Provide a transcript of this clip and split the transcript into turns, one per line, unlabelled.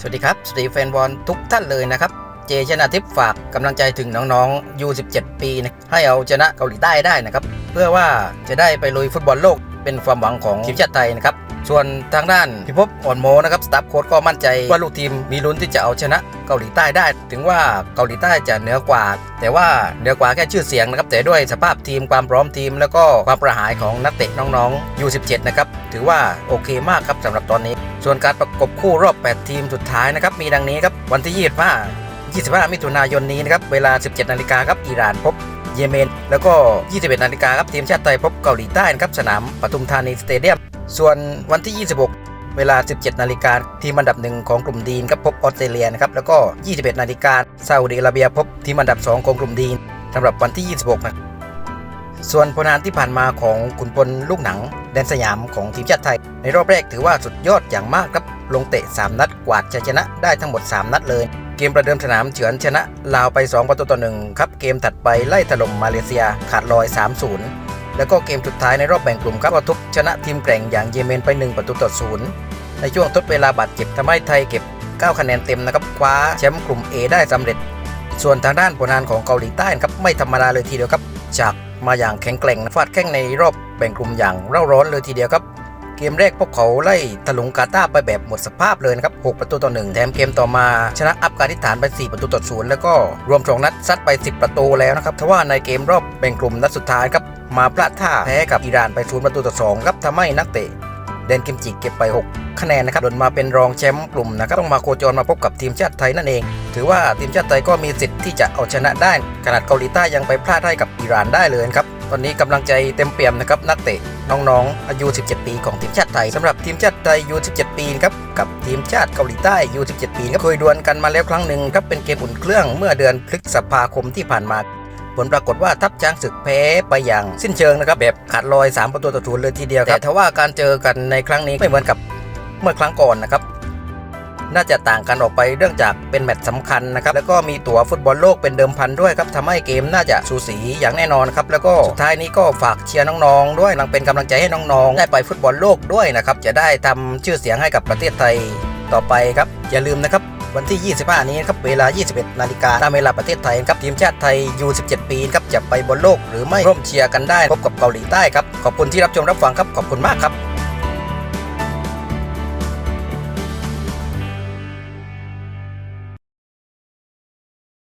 สวัสดีครับ สวัสดีแฟนบอลทุกท่านเลยนะครับ เจชนะทิพย์ฝากกำลังใจถึงน้องๆ U17 ปีนะให้เอาชนะเกาหลีใต้ได้นะครับ เพื่อว่าจะได้ไปลุยฟุตบอลโลกเป็นความหวังของทีมชาติไทยนะครับ ส่วนทางด้านพิภพอ่อนโมนะครับสตาฟโค้ชก็มั่นใจว่าลูกทีมมีลุ้นที่จะเอาชนะเกาหลีใต้ได้ ถึงว่าเกาหลีใต้จะเหนือกว่า แต่ว่าเหนือกว่าแค่ชื่อเสียงนะครับแต่ด้วยสภาพทีมความพร้อมทีม แล้วก็ความประหายของนักเตะน้องๆ U17 นะครับถือว่าโอเคมากครับสำหรับตอนนี้ ส่วนการประกบคู่รอบ 8 ทีมสุดท้ายนะครับมีดังนี้ครับวันที่25 25 มิถุนายนนี้นะครับเวลา 17 นาฬิกาครับอิหร่านพบเยเมน แล้วก็ 21 นาฬิกาครับทีมชาติไทยพบเกาหลีใต้นะครับสนามปทุมธานีสเตเดียม ส่วนวันที่ 26 เวลา 17 นาฬิกาทีมอันดับหนึ่งของกลุ่มดีนครับพบออสเตรเลียนะครับแล้วก็ 21 นาฬิกาซาอุดิอาระเบียพบทีมอันดับ 2 ของกลุ่มดีนสำหรับวันที่ 26 นะส่วนผลงานที่ผ่านมาของขุนพลลูกหนัง แดนสยามของทีมชาติไทย ในรอบแรกถือว่าสุดยอดอย่างมากครับลงเตะ 3 นัดกวาดชัยชนะได้ทั้งหมด 3 นัดเลย เกมประเดิมสนามเฉือนชนะลาวไป 2 ประตูต่อ1ครับเกมถัดไปไล่ถล่มมาเลเซียขาดลอย 3-0 แล้วก็เกมสุดท้ายในรอบแบ่งกลุ่มครับก็ทุบชนะทีมแกร่งอย่างเยเมนไป 1 ประตูต่อ0ในช่วงทดเวลาบาดเจ็บทำให้ไทยเก็บ 9 คะแนนเต็มนะครับคว้าแชมป์กลุ่ม A ได้สำเร็จ ส่วนทางด้านผลงานของเกาหลีใต้ครับไม่ธรรมดาเลยทีเดียวครับจากมาอย่างแข็งแกร่งฟาดแข้งในรอบแบ่งกลุ่มอย่างเร่าร้อนเลยทีเดียวครับ เกมแรกพวกเขาไล่ถลุงกาตาไปแบบหมดสภาพเลยนะครับ 6 ประตูต่อ 1 แถมเกมต่อมาชนะอัฟกานิสถานไป 4 ประตูต่อ0แล้วก็รวม2นัดซัดไป 10 ประตูแล้วนะครับทว่าในเกมรอบแบ่งกลุ่มนัดสุดท้ายครับมาพลาดท่าแพ้กับอิหร่านไป0ประตูต่อ2ครับทำให้นักเตะเดนกิมจิเก็บไป 6 คะแนนนะครับหล่นมาเป็นรองแชมป์กลุ่มนะครับต้องมาโคจรมาพบกับทีมชาติไทยนั่นเอง ถือว่าทีมชาติไทยก็มีสิทธิ์ที่จะเอาชนะได้ ขนาดเกาหลีใต้ยังไปพลาดให้กับอิหร่านได้เลยครับ ตอนนี้กำลังใจเต็มเปี่ยมนะครับนักเตะน้องๆอายุ 17 ปีของทีมชาติไทยสำหรับทีมชาติไทยอายุ17 ปีครับกับทีมชาติเกาหลีใต้อายุ17 ปีครับเคยดวลกันมาแล้วครั้งหนึ่งครับเป็นเกมอุ่นเครื่องเมื่อเดือนพฤษภาคมที่ผ่านมาผลปรากฏว่าทัพช้างศึกแพ้ไปอย่างสิ้นเชิงนะครับแบบขาดลอย 3 ประตูต่อศูนย์เลยทีเดียวครับแต่ทว่าการเจอกันในครั้งนี้ไม่เหมือนกับเมื่อครั้งก่อนนะครับ น่าจะต่างกันออกไปเรื่องจากเป็นแมตช์สำคัญนะครับแล้วก็มีตั๋วฟุตบอลโลกเป็นเดิมพันด้วยครับทำให้เกมน่าจะสูสีอย่างแน่นอนครับแล้วก็สุดท้ายนี้ก็ฝากเชียร์น้องๆด้วยนังเป็นกำลังใจให้น้องๆ ได้ไปฟุตบอลโลกด้วยนะครับจะได้ทำชื่อเสียงให้กับประเทศไทยต่อไปครับอย่าลืมนะครับวันที่ 25 นี้ครับ เวลา 21 นาฬิกาตามเวลาประเทศไทยครับ ทีมชาติไทย U17 ปีครับ จะไปบอลโลกหรือไม่ร่วมเชียร์กันได้ พบกับเกาหลีใต้ครับ ขอบคุณที่รับชมรับฟังครับ ขอบคุณมากครับ